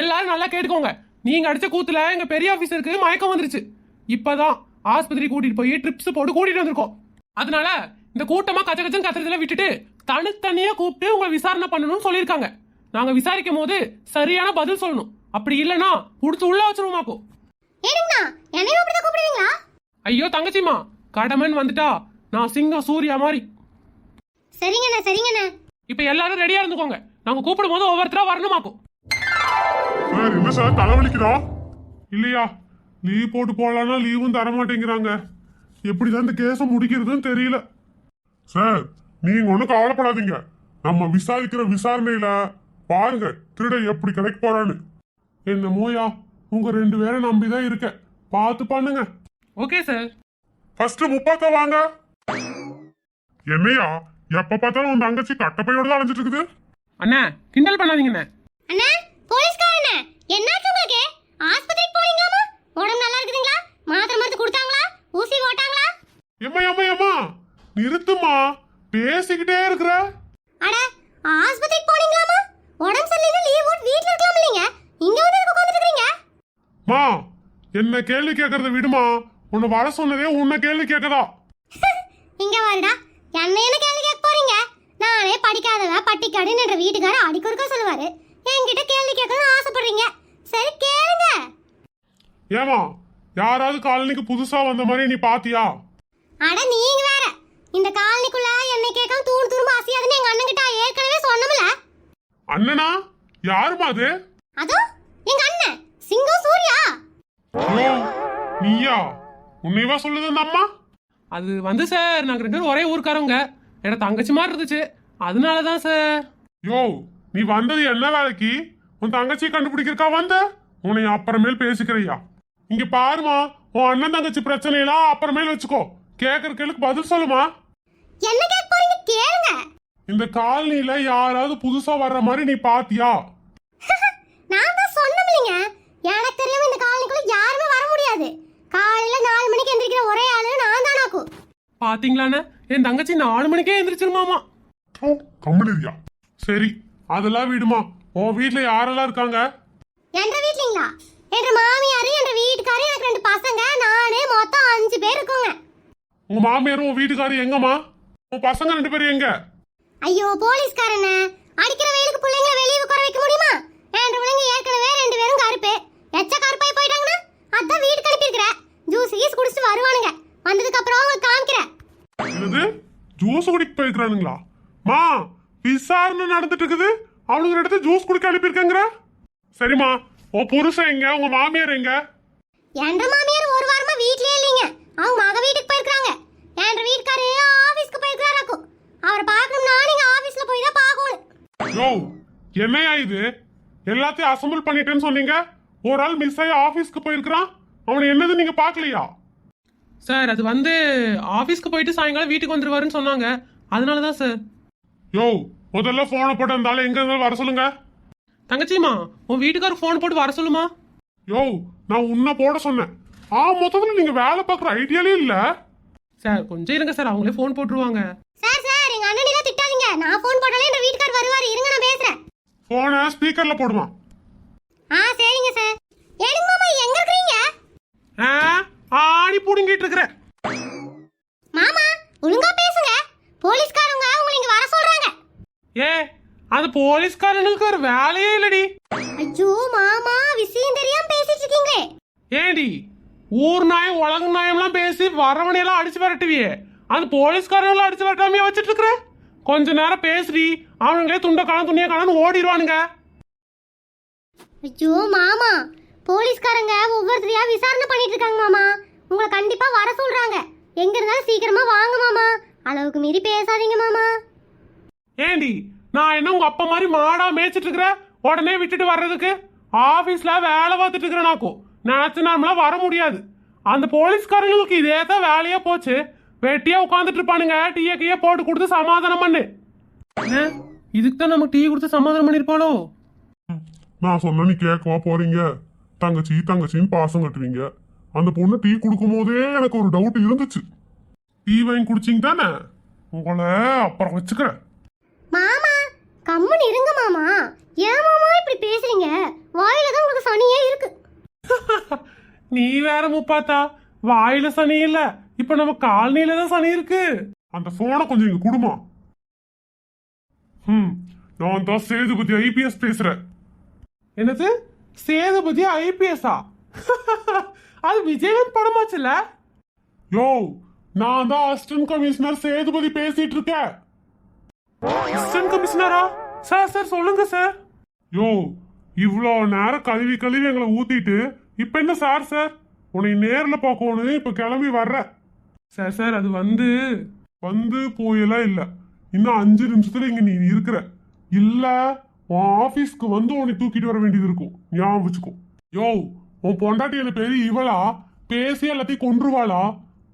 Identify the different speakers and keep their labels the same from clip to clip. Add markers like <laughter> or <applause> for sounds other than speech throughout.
Speaker 1: எல்லாரும் நல்லா கேட்டுக்கோங்க. நீங்க அடிச்ச கூத்துல எங்க பெரிய ஆபீசருக்கு மயக்கம் வந்துருச்சு. இப்பதான் ஆஸ்பத்திரி கூட்டிட்டு போய் ட்ரிப்ஸ் போட்டு கூட்டிட்டு வந்திருக்கோம். அதனால இந்த கூட்டமா கச்ச கச்சன் கத்துறதுல விட்டுட்டு தனித்தனியா கூப்பிட்டு உங்களை விசாரணை பண்ணணும்னு சொல்லியிருக்காங்க. நாங்க விசாரிக்கும் போது சரியான பதில் சொல்லணும். அப்படி இல்லைன்னா புடிச்சு உள்ள வச்சிருவோமாக்கும் ஐயோ தங்கச்சிமா கடமன் வந்துட்டா. நான் சிங்கம் சூர்யா மாதிரி.
Speaker 2: சரிங்கண்ணா சரிங்கண்ணா.
Speaker 1: இப்ப எல்லாரும் ரெடியா இருந்துக்கோங்க. நாங்க கூப்பிடும் போது ஒவ்வொருத்தரா வரணுமாக்கும்
Speaker 3: சார் என்ன சார் தலைவலிக்குதா? இல்லையா? லீவ் போட்டு போடலான்னா லீவும் தர மாட்டேங்கிறாங்க எப்படிதான் இந்த கேஸை முடிக்கிறதுன்னு தெரியல. சார் நீங்க ஒன்றும் கவலைப்படாதீங்க. நம்ம விசாரிக்கிற விசாரணையில பாருங்க திருட எப்படி கிடைக்க போறான்னு. என்ன மோயா உங்க ரெண்டு பேரை நம்பிதான் இருக்கேன். பார்த்து பண்ணுங்க.
Speaker 1: ஓகே சார்
Speaker 3: ஃபர்ஸ்ட் முப்பாத்த வாங்க. என்னையா எப்ப பார்த்தாலும் உன் தங்கச்சி கட்டப்பையோட தான் அலைஞ்சிட்டு இருக்குது?
Speaker 1: அண்ணா கிண்டல் பண்ணாதீங்கண்ணே
Speaker 2: அண்ணா. போலீஸ்காரண்ணே என்னாச்சு உங்களுக்கு? ஆஸ்பத்திரிக்கு போனீங்களாமா? உடம்பு நல்லா இருக்குதுங்களா? மாத்திரை மருந்து கொடுத்தாங்களா? ஊசி போட்டாங்களா?
Speaker 3: எம்மா எம்மா எம்மா. நிறுத்துமா பேசிக்கிட்டே இருக்கிற.
Speaker 2: அட ஆஸ்பத்திரிக்கு போனீங்களாமா? உடம்பு சரியில்லைன்னு லீவ் போட்டு வீட்ல இருக்கலாம் இல்லைங்க இங்க வந்து எதுக்கு இருக்கீங்க
Speaker 3: மா என்ன கேள்வி கேட்கறத விடுமா. உன்னை வர சொன்னதே உன்னை கேள்வி கேட்கதா <laughs>
Speaker 2: இங்க வாருடா. என்ன என்ன கேள்வி கேட்க போறீங்க? நானே படிக்காதவ பட்டிக்காடுன்னு வீட்டுக்காரர் அடிக்கொருக்கா சொல்லுவாரு. என்கிட்ட கேள்வி கேட்கணும்னு ஆசைப்படுறீங்க. சரி கேளுங்க.
Speaker 3: ஏமா யாராவது காலனிக்கு புதுசா வந்த மாதிரி நீ பாத்தியா?
Speaker 2: அட நீங்க வேற. இந்த காலனிக்குள்ள என்னை கேட்காம தூண் துரும்ப அசையாதுன்னு எங்க அண்ணன் கிட்ட ஏற்கனவே சொன்னோம்ல.
Speaker 3: அண்ணனா? யாருமா அது?
Speaker 2: அதோ எங்க அண்ணன். சிங்கம் சூர்யா.
Speaker 3: ஐயோ, நீயா? உன்னைவா சொல்லுது அந்த அம்மா?
Speaker 1: அது வந்து சார் நாங்க ரெண்டு பேரும் ஒரே ஊருக்காரவங்க. என்னோட தங்கச்சி மாதிரி இருந்துச்சு. அதனால தான் சார்.
Speaker 3: யோ நீ வந்தது என்ன வேலைக்கு? உன் தங்கச்சியை கண்டுபிடிக்கிறக்கா வந்த? உன்னை அப்புறமேல் பேசிக்கிறையா? இங்க பாருமா உன் அண்ணன் தங்கச்சி பிரச்சனையெல்லாம் அப்புறமேல் வச்சுக்கோ. கேக்குற கேளுக்கு பதில் சொல்லுமா?
Speaker 2: என்ன கேட்க போறீங்க? கேளுங்க.
Speaker 3: இந்த காலனில யாராவது புதுசா வர்ற மாதிரி நீ பாத்தியா? <laughs>
Speaker 2: நான் தான் சொன்னோம்லைங்க எனக்கு தெரியாம இந்த காலனிக்குள்ள யாருமே வர முடியாது. காலையில நாலு மணிக்கு எந்திரிக்கிற ஒரே ஆளு நான் தானாக்கும்
Speaker 1: பாத்தீங்களாண்ணே? என் தங்கச்சி நாலு மணிக்கே எந்திரிச்சிருமாமா.
Speaker 3: கம்பெனியா சரி அதெல்லாம் விடுமா. உன் வீட்ல யாரெல்லாம் இருக்காங்க?
Speaker 2: என்ற வீட்லீங்களா? என்ற மாமியாரு என்ற வீட்டுக்காரு எனக்கு ரெண்டு பசங்க நானு மொத்தம் அஞ்சு பேர் இருக்கோங்க.
Speaker 3: உங்க மாமியாரும் உன் வீட்டுக்காரரும் எங்கம்மா? உன் பசங்க ரெண்டு பேரும் எங்க?
Speaker 2: ஐயோ போலீஸ்காரண்ணே அடிக்கிற வெயிலுக்கு பிள்ளைங்களை வெளியே உட்கார வைக்க முடியுமா? என்ற பிள்ளைங்க ஏற்கனவே ரெண்டு பேரும் கருப்பு. எச்ச கருப்பாய் போயிட்டாங்கன்னா அதான் வீட்டுக்கு அனுப்பியிருக்கிறேன் ஜூஸ் கீஸ் குடிச்சிட்டு வருவானுங்க. வந்ததுக்கு அப்புறம் உங்களுக்கு காமிக்கிறேன்.
Speaker 3: என்னது? ஜூஸ் குடிக்க போயிருக்கிறானுங்களா? மா விசாரணை நடந்துட்டு இருக்குது. அவனுங்க இடத்துல ஜூஸ் குடிக்க அனுப்பியிருக்கேங்கிற? சரிம்மா உன் புருஷன் எங்க? உங்க மாமியார் எங்க?
Speaker 2: என்ற மாமியார் ஒரு வாரமா வீட்லயே இல்லைங்க. அவங்க மக வீட்டுக்கு போயிருக்காங்க என்ற வீட்டுக்காரு ஆபீஸ்க்கு போயிருக்காராக்கும் அவரை பார்க்கணும்னா நீங்க ஆபீஸ்ல போய் தான் பார்க்கணும்.
Speaker 3: யோ என்னையா இது? எல்லாத்தையும் அசம்பிள் பண்ணிட்டேன்னு சொன்னீங்க. ஒரு ஆள் மிஸ் ஆகி ஆபீஸ்க்கு போயிருக்கிறான். அவனை என்னது நீங்க பார்க்கலையா?
Speaker 1: சார் அது வந்து ஆஃபீஸ்க்கு போயிட்டு சாயங்காலம் வீட்டுக்கு வந்துருவாருன்னு சொன்னாங்க. அதனால தான் சார்.
Speaker 3: யோ முதல்ல போனை போட்டு இருந்தாலும் எங்க இருந்தாலும் வர சொல்லுங்க.
Speaker 1: தங்கச்சிமா உன் வீட்டுக்காரர் ஃபோன் போட்டு வர சொல்லுமா?
Speaker 3: யோ நான் உன்னை போட சொன்னேன். ஆ மொத்தத்துல நீங்க வேலை பார்க்குற ஐடியாலே இல்ல.
Speaker 1: சார் கொஞ்சம் இருங்க சார் அவங்களே ஃபோன் போட்டுருவாங்க.
Speaker 2: சார் சார் எங்க அண்ணனில திட்டாதீங்க. நான் ஃபோன் போட்டாலே என்ற வீட்டுக்கார் வருவாரு. இருங்க நான் பேசுறேன்.
Speaker 3: போனை ஸ்பீக்கர்ல போடுமா
Speaker 2: ஆ சரிங்க சார். ஏனுங்க மாமா எங்க இருக்கீங்க
Speaker 1: ஆ ஆடி புடுங்கிட்டு இருக்கிறேன்.
Speaker 2: மாமா ஒழுங்கா பேசுங்க. போலீஸ்காரங்க உங்களை இங்க வர சொல்றாங்க
Speaker 1: ஏ அது போலீஸ்காரனுக்கு ஒரு வேலையே இல்லடி.
Speaker 2: ஐயோ மாமா விஷயம் தெரியாம பேசிட்டு இருக்கீங்களே.
Speaker 1: ஏடி ஊர் நாயம் உலக நாயம்லாம் பேசி வரவனையெல்லாம் அடிச்சு விரட்டுவியே. அந்த போலீஸ்காரங்களாம் அடிச்சு விரட்டாமையே வச்சுட்டு இருக்கிற? கொஞ்ச நேரம் பேசுடி அவனுங்களே துண்ட காணும் துணியை காணும் ஓடிடுவானுங்க.
Speaker 2: ஐயோ மாமா போலீஸ்காரங்க ஒவ்வொருத்தரையா விசாரணை பண்ணிட்டு இருக்காங்க மாமா. உங்களை கண்டிப்பா வர சொல்றாங்க. எங்க இருந்தாலும் சீக்கிரமா வாங்க மாமா. அளவுக்கு மீறி பேசாதீங்க மாமா.
Speaker 1: ஏண்டி நான் என்ன உங்க அப்பா மாதிரி மாடா மேய்ச்சிட்டு இருக்கிறேன் உடனே விட்டுட்டு வர்றதுக்கு? ஆபீஸ்ல வேலை பார்த்துட்டு இருக்கிறேனாக்கும் நினைச்ச நாமலாம் வர முடியாது. அந்த போலீஸ்காரங்களுக்கு இதே தான் வேலையா போச்சு. வெட்டியா உட்காந்துட்டு இருப்பானுங்க. டீயை கீயை போட்டு கொடுத்து சமாதானம் பண்ணு. இதுக்கு தான் நமக்கு டீ கொடுத்து சமாதானம் பண்ணிருப்பாளோ?
Speaker 3: நான் சொன்ன நீ கேட்கவா போறீங்க? தங்கச்சி தங்கச்சின்னு பாசம் கட்டுவீங்க. அந்த பொண்ணு டீ கொடுக்கும் போதே எனக்கு ஒரு டவுட் இருந்துச்சு. டீ வாங்கி குடிச்சிங்க தானே உங்களை அப்புறம் வச்சுக்கிறேன்.
Speaker 2: மாமா கம்முன்னு இருங்க மாமா. ஏன் மாமா இப்படி பேசுறீங்க? வாயில <laughs>
Speaker 1: நீ வேற முப்பாத்தா வாயில சனி இல்ல. இப்ப நம்ம காலனில தான் சனி இருக்கு.
Speaker 3: அந்த போனை கொஞ்சம் இங்க குடுமா. ம் நான் தான் சேதுபதி ஐபிஎஸ் பேசுறேன்.
Speaker 1: என்னது? சேதுபதி ஐபிஎஸ்ஸா <laughs> அது விஜயகாந்த் படமாச்சுல
Speaker 3: யோ நான் தான் அசிஸ்டன்ட் கமிஷனர் சேதுபதி பேசிட்டு இருக்கேன்.
Speaker 1: அசிஸ்டன்ட் கமிஷனரா சார் சார் சொல்லுங்க சார்
Speaker 3: யோ இவ்வளோ நேரம் கழுவி கழுவி எங்களை ஊத்திட்டு இப்ப என்ன சார் சார் உன்னை நேர்ல பார்க்கணும் இப்ப கிளம்பி வர்ற.
Speaker 1: சார் சார் அது வந்து
Speaker 3: வந்து போயெல்லாம் இல்லை. இன்னும் அஞ்சு நிமிஷத்துல இங்க நீ இருக்கிற. இல்ல உன் ஆபீஸ்க்கு வந்து உன்னை தூக்கிட்டு வர வேண்டியது இருக்கும். ஞாபகம் வச்சுக்கோ. யோ உன் பொண்டாட்டி என்ன பெரிய இவளா? பேசி எல்லாத்தையும் கொன்றுவாளா?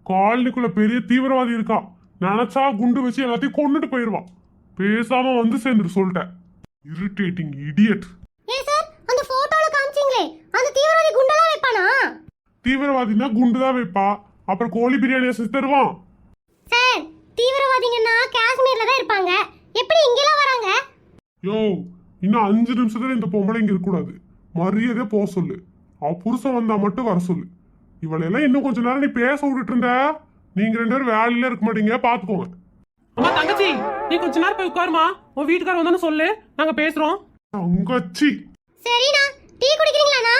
Speaker 3: காலனிக்குள்ள பெரிய தீவிரவாதி இருக்கா? நினைச்சா குண்டு வச்சு எல்லாத்தையும் கொண்டுட்டு போயிடுவான் பேசாம வந்து சேர்ந்துட்டு சொல்லிட்டேன். இரிட்டேட்டிங் இடியட்
Speaker 2: ஏன் சார் அந்த போட்டோல காமிச்சீங்களே அந்த தீவிரவாதி குண்டெல்லாம் வைப்பானா?
Speaker 3: தீவிரவாதினா குண்டு தான் வைப்பா. அப்புறம் கோழி பிரியாணி செஞ்சு தருவான்.
Speaker 2: சார் தீவிரவாதிங்கன்னா காஷ்மீர்ல தான் இருப்பாங்க. எப்படி இங்கெல்லாம் வராங்க?
Speaker 3: யோ இன்னும் அஞ்சு நிமிஷத்துல இந்த பொம்பளை இங்க இருக்கக்கூடாது. மரியாதை போக சொல்லு. அவ புருஷன் வந்தா மட்டும் வர சொல்லு. இவளெல்லாம் இன்னும் கொஞ்ச நேரம் நீ பேச விட்டுட்டு இருந்த. நீங்க ரெண்டு பேரும் வேலையில இருக்க மாட்டீங்க பாத்துக்கோங்க.
Speaker 1: அம்மா தங்கச்சி நீ கொஞ்ச நேரம் போய் உட்காருமா. உன் வீட்டுக்காரர் வந்தானு சொல்லு. நாங்க பேசுறோம்.
Speaker 3: தங்கச்சி.
Speaker 2: சரிண்ணா டீ குடிக்கிறீங்களாண்ணா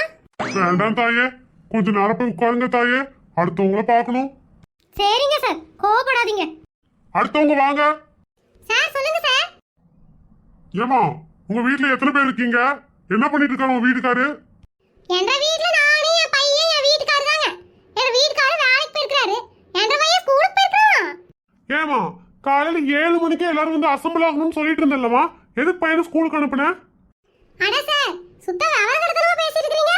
Speaker 3: வேண்டாம் தாயே. கொஞ்ச நேரம் போய் உட்காருங்க தாயே. அடுத்தவங்கள பார்க்கணும்.
Speaker 2: சரிங்க சார். கோவப்படாதீங்க.
Speaker 3: அடுத்தவங்க வாங்க.
Speaker 2: சார் சொல்லுங்க சார்.
Speaker 3: ஏமா உங்க வீட்ல எத்தனை பேர் இருக்கீங்க? என்ன பண்ணிட்டு இருக்காரு உங்க வீட்டுக்காரு?
Speaker 2: என்ற வீட்ல நானே என் பையன் என் வீட்டுக்காரர் தாங்க. என் வீட்டுக்காரர் வேலைக்கு போயிருக்காரு என்ற பையன் ஸ்கூலுக்கு போயிருக்கான்
Speaker 3: ஏமா காலையில ஏழு மணிக்கு எல்லாரும் வந்து அசம்பிள் ஆகணும்னு சொல்லிட்டு இருந்தல்லமா எதுக்கு பையனை ஸ்கூலுக்கு அனுப்புனேன்
Speaker 2: அட சார் சுத்த விவரமா பேசிட்டு இருக்கீங்க.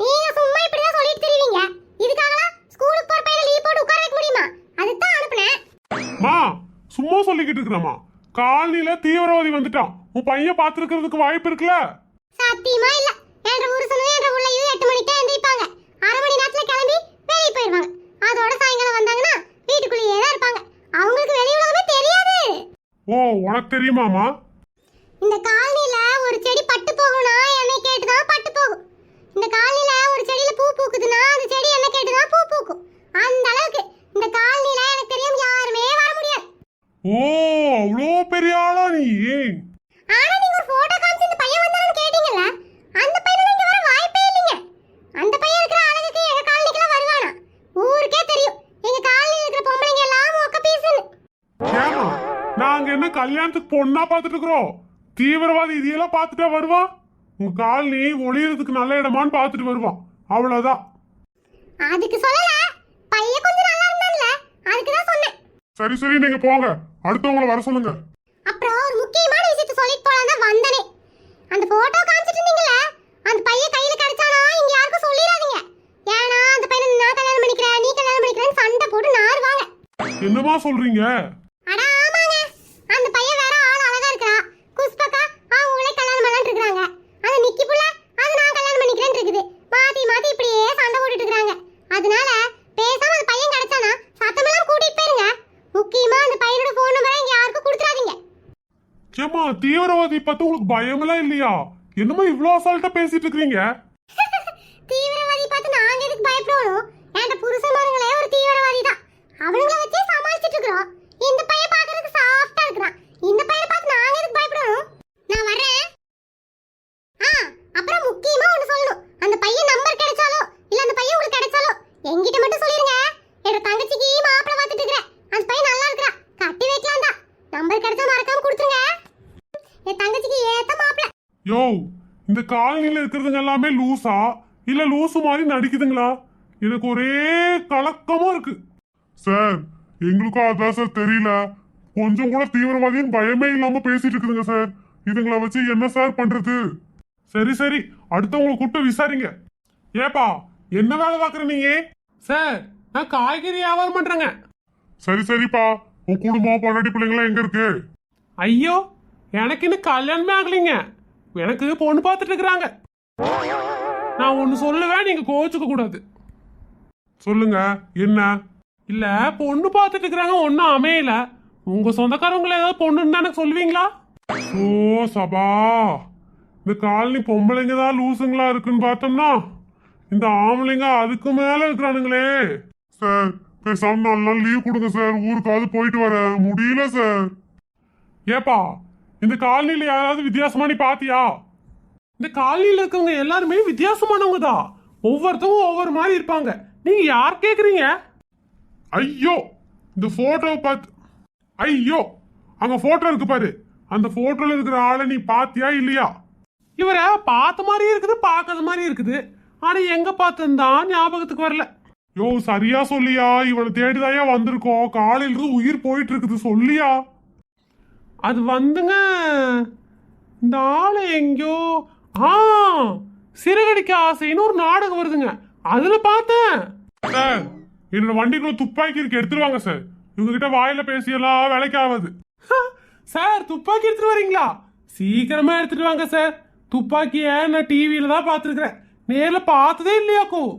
Speaker 2: நீங்க சும்மா இப்படி தான் சொல்லிட்டு தெரியுவீங்க இதுக்காகலாம் ஸ்கூலுக்கு போற பையனை லீவ் போட்டு உட்கார வைக்க முடியுமா? அதுதான் அனுப்புனேன்
Speaker 3: மா சும்மா சொல்லிக்கிட்டு இருக்கிறமா காலனில தீவிரவாதி வந்துட்டான். உன் பையன் பாத்துருக்கிறதுக்கு வாய்ப்பு இருக்குல்ல?
Speaker 2: சத்தியமா இல்ல என்ற புருஷனும் என்ற உள்ளையும் எட்டு மணிக்கு தான் எந்திரிப்பாங்க அரை மணி நேரத்துல கிளம்பி வெளியே போயிருவாங்க அதோட சாயங்காலம் வந்தாங்கன்னா வீட்டுக்குள்ளேயே தான் இருப்பாங்க அவங்களுக்கு வெளி உலகமே தெரியாது
Speaker 3: ஓ உனக்கு தெரியுமாமா
Speaker 2: இந்த காலனில ஒரு செடி பட்டு போகும்னா என்னை கேட்டுதான் பட்டு போகும். இந்த காலனில ஒரு செடியில பூ பூக்குதுன்னா அந்த செடி என்ன கேட்டுதான் பூ பூக்கும் அந்த அளவுக்கு இந்த காலனில எனக்கு தெரியும் யாருமே வர முடியாது
Speaker 3: ஓ அவ்வளோ பெரிய ஆளா நீ
Speaker 2: ஆனா நீங்க ஒரு போட்டோ காமிச்சு இந்த பையன் வந்தான்னு கேட்டீங்கல்ல அந்த பையன் இங்க வர வாய்ப்பே இல்லைங்க அந்த பையன் இருக்கிற அழகுக்கு எங்க காலனிக்குலாம் வருவானா ஊருக்கே தெரியும் எங்க காலனில இருக்கிற பொம்பளைங்க எல்லாம் மொக்க பீசுன்னு
Speaker 3: ஏமா நாங்க என்ன கல்யாணத்துக்கு பொண்ணா பார்த்துட்டு இருக்கிறோம் தீவிரவாதி இதையெல்லாம் பார்த்துட்டா வருவான் உங்க காலனி ஒளியறதுக்கு நல்ல இடமான்னு பார்த்துட்டு வருவான் அவ்வளவுதான்.
Speaker 2: அதுக்கு சொல்லல. பையன் கொஞ்சம் நல்லா இருந்தான்ல. அதுக்கு தான் சொன்னேன்.
Speaker 3: சரி சரி நீங்க போங்க. அடுத்தவங்கள வர சொல்லுங்க.
Speaker 2: அப்புறம் ஒரு முக்கியமான விஷயத்த சொல்லிட்டு போலாம் தான் வந்தனே. அந்த போட்டோ காமிச்சிட்டு இருந்தீங்கல்ல அந்த பையன் கையில கிடைச்சானா இங்க யாருக்கும் சொல்லிடாதீங்க. ஏன்னா அந்த பையனை நான் கல்யாணம் பண்ணிக்கிறேன் நீ கல்யாணம் பண்ணிக்கிறேன்னு சண்டை போட்டு நாறுவாங்க
Speaker 3: என்னமா சொல்றீங்க
Speaker 2: அட ஆமாங்க அந்த பையன் வேற ஆள் அழகா இருக்கா குஷ்பக்கா அவங்களே கல்யாணம் பண்ணலாம்னு இருக்காங்க அந்த நிக்கி புள்ள அது நான் கல்யாணம் பண்ணிக்கிறேன்னு இருக்குது மாத்தி மாத்தி இப்படியே சண்டை போட்டுட்டு இருக்காங்க அதனால பேசாம அந்த பையன் கிடைச்சானா சத்தமெல்லாம் கூட்டிட்டு போயிருங்க முக்கியமா அந்த பையனோட போன் நம்பரை இங்க யாருக்கும் கொடுத்துறாதீங்க
Speaker 3: ஏமா தீவிரவாதி பத்தி உங்களுக்கு பயமெல்லாம் இல்லையா? என்னமோ இவ்ளோ அசால்ட்டா பேசிட்டு இருக்கீங்க
Speaker 2: தீவிரவாதி பார்த்து நாங்க எதுக்கு பயப்படணும்? என் புருஷன் ஒரு தீவிரவாதி தான். அவனுங்கள வச்சே சமாளிச்சிட்டு இருக்கிறோம் இந்த பையன் பார்க்கறதுக்கு சாஃப்டா இருக்கிறான் இந்த பையனை பார்த்து நாங்க எதுக்கு பயப்படணும் நான் வரேன் ஆ அப்புறம் முக்கியமா ஒன்று சொல்லணும் அந்த பையன் நம்பர் கிடைச்சாலோ இல்ல அந்த பையன் உங்களுக்கு கிடைச்சாலோ என்கிட்ட மட்டும் சொல்லிருங்க என்னோட தங்கச்சிக்கு மாப்பிள்ளை பார்த்துட்டு இருக்கிறேன் அந்த பையன் நல்லா இருக்கிறா கட்டி வைக்கலாம் தான் நம்பர் கிடைச்சா மறக்காம கொடுத்துருங்க என் தங்கச்சிக்கு ஏத்த மாப்பிள்ளை
Speaker 3: யோ இந்த காலனில இருக்கிறதுங்க எல்லாமே லூசா? இல்ல லூசு மாதிரி நடிக்குதுங்களா? எனக்கு ஒரே கலக்கமா இருக்கு. சார் எங்களுக்கும் அதான் சார் தெரியல. கொஞ்சம் கூட தீவிரவாதின்னு பயமே இல்லாம பேசிட்டு இருக்குதுங்க சார். இதுங்களை வச்சு என்ன சார் பண்றது? சரி சரி. அடுத்தவங்களை கூப்பிட்டு விசாரிங்க. ஏப்பா என்ன வேலை பார்க்குற நீங்க?
Speaker 1: சார் நான் காய்கறி வியாபாரம் பண்றேங்க.
Speaker 3: சரி சரிப்பா. உன் குடும்பம் பொண்டாட்டி பிள்ளைங்களாம் எங்க இருக்கு?
Speaker 1: ஐயோ எனக்கு இன்னும் கல்யாணமே ஆகலைங்க. எனக்கு பொண்ணு பார்த்துட்டு இருக்கிறாங்க. நான் ஒன்று சொல்லுவேன் நீங்க கோச்சுக்க கூடாது.
Speaker 3: சொல்லுங்க என்ன?
Speaker 1: இல்ல பொண்ணு பார்த்துட்டு இருக்கிறாங்க ஒன்றும் அமையல. உங்க சொந்தக்காரவங்கள ஏதாவது பொண்ணுன்னு எனக்கு சொல்லுவீங்களா?
Speaker 3: ஓ சபா இந்த காலனி பொம்பளைங்க தான் லூசுங்களா இருக்குன்னு பார்த்தோம்னா இந்த ஆம்பளைங்க அதுக்கு மேல இருக்கிறானுங்களே. சார் பேசாம நாலு நாள் லீவ் கொடுங்க சார். ஊருக்காவது போயிட்டு வர முடியல சார்.
Speaker 1: ஏப்பா இந்த காலனில யாராவது வித்தியாசமா நீ பாத்தியா? இந்த காலனில இருக்கவங்க எல்லாருமே வித்தியாசமானவங்க தான். ஒவ்வொருத்தவங்க ஒவ்வொரு மாதிரி இருப்பாங்க. நீங்க யார் கேக்குறீங்க?
Speaker 3: ஐயோ இந்த போட்டோவை பார்த்து ஐயோ அங்க போட்டோ இருக்கு பாரு. அந்த போட்டோல இருக்கிற ஆளை நீ பாத்தியா இல்லையா?
Speaker 1: இவரை பார்த்த மாதிரி இருக்குது பார்க்காத மாதிரி இருக்குது. ஆனா எங்க பார்த்துருந்தான் ஞாபகத்துக்கு வரல.
Speaker 3: யோ சரியா சொல்லியா? இவனை தேடிதாயா வந்திருக்கோம். காலையிலிருந்து உயிர் போயிட்டு இருக்குது சொல்லியா?
Speaker 1: அது வந்துங்க. இந்த ஆளு எங்கேயோ ஆ சிறகடிக்க ஆசைன்னு ஒரு நாடகம் வருதுங்க. அதுல பார்த்தேன்.
Speaker 3: சார் என்னோட வண்டிக்குள்ள துப்பாக்கி இருக்கு எடுத்துருவாங்க சார் இவங்க கிட்ட வாயில பேசியெல்லாம் வேலைக்கு ஆகாது
Speaker 1: சார் துப்பாக்கி எடுத்துட்டு வரீங்களா? சீக்கிரமா எடுத்துட்டு வாங்க சார் துப்பாக்கிய நான் டிவியில தான் பார்த்துருக்கிறேன். நேர்ல பார்த்ததே இல்லையாக்கும்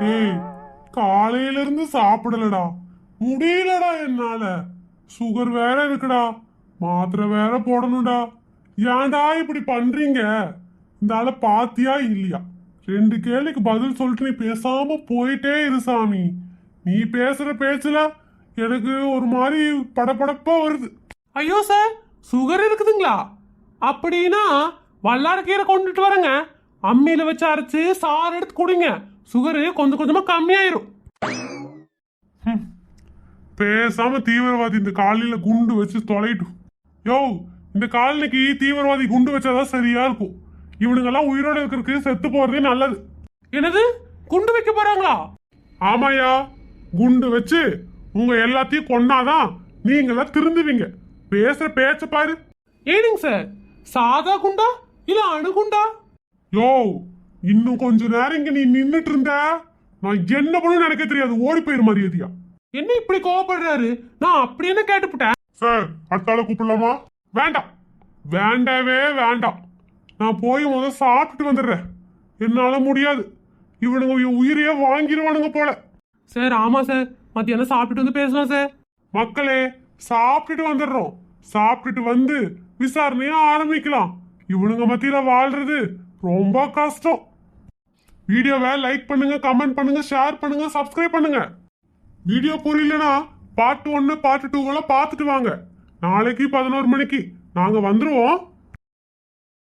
Speaker 3: டேய் காலையில இருந்து சாப்பிடலடா. முடியலடா என்னால. சுகர் வேற இருக்குடா. மாத்திரை வேற போடணும்டா. ஏன்டா இப்படி பண்றீங்க? இந்த ஆளை பாத்தியா இல்லையா? ரெண்டு கேள்விக்கு பதில் சொல்லிட்டு நீ பேசாம போயிட்டே இரு சாமி. நீ பேசுற பேச்சுல எனக்கு ஒரு மாதிரி படபடப்பா வருது.
Speaker 1: ஐயோ சார் சுகர் இருக்குதுங்களா? அப்படின்னா வல்லாரக்கீரை கொண்டுட்டு வரேங்க. அம்மியில வச்சு அரைச்சு சாறு எடுத்து குடிங்க. சுகரு கொஞ்சம் கொஞ்சமா கம்மியாயிரும்.
Speaker 3: பேசாம தீவிரவாதி இந்த காலையில குண்டு வச்சு தொலைட்டும் யோ இந்த காலனிக்கு தீவிரவாதி குண்டு வச்சாதான் சரியா இருக்கும். இவனுங்கெல்லாம் உயிரோட இருக்கிறதுக்கு செத்து போறதே நல்லது.
Speaker 1: என்னது? குண்டு வைக்க போறாங்களா?
Speaker 3: ஆமாயா குண்டு வச்சு உங்க எல்லாத்தையும் கொன்னாதான் நீங்களாம் திருந்துவீங்க. பேசுற பேச்ச பாரு.
Speaker 1: ஏனுங்க சார்? சாதா குண்டா? இல்ல அணுகுண்டா
Speaker 3: யோ இன்னும் கொஞ்ச நேரம் இங்க நீ நின்னுட்டு இருந்த. நான் என்ன பண்ணுன்னு எனக்கு தெரியாது. ஓடி போயிரு மரியாதையா.
Speaker 1: என்ன இப்படி கோவப்படுறாரு? நான் அப்படி என்ன கேட்டுப்புட்டேன்?
Speaker 3: சார் அடுத்தால கூப்பிடலாமா? வேண்டாம். வேண்டவே வேண்டாம். நான் போய் முதல்ல சாப்பிட்டுட்டு வந்துடுறேன். என்னால முடியாது. இவனுங்க உயிரையே வாங்கிடுவானுங்க போல.
Speaker 1: சார் ஆமா சார். மத்தியானம் சாப்பிட்டுட்டு வந்து பேசலாம் சார்.
Speaker 3: மக்களே சாப்பிட்டுட்டு வந்துடுறோம். சாப்பிட்டுட்டு வந்து விசாரணையை ஆரம்பிக்கலாம். இவனுங்க மத்தியில வாழ்றது ரொம்ப கஷ்டம். வீடியோவை லைக் பண்ணுங்க கமெண்ட் பண்ணுங்க ஷேர் பண்ணுங்க சப்ஸ்கிரைப் பண்ணுங்க. வீடியோ புரியலனா பார்ட் ஒன்னு பார்ட் டூவெல்லாம் பார்த்துட்டு வாங்க. நாளைக்கு பதினோரு மணிக்கு. நாங்க வந்துருவோம்.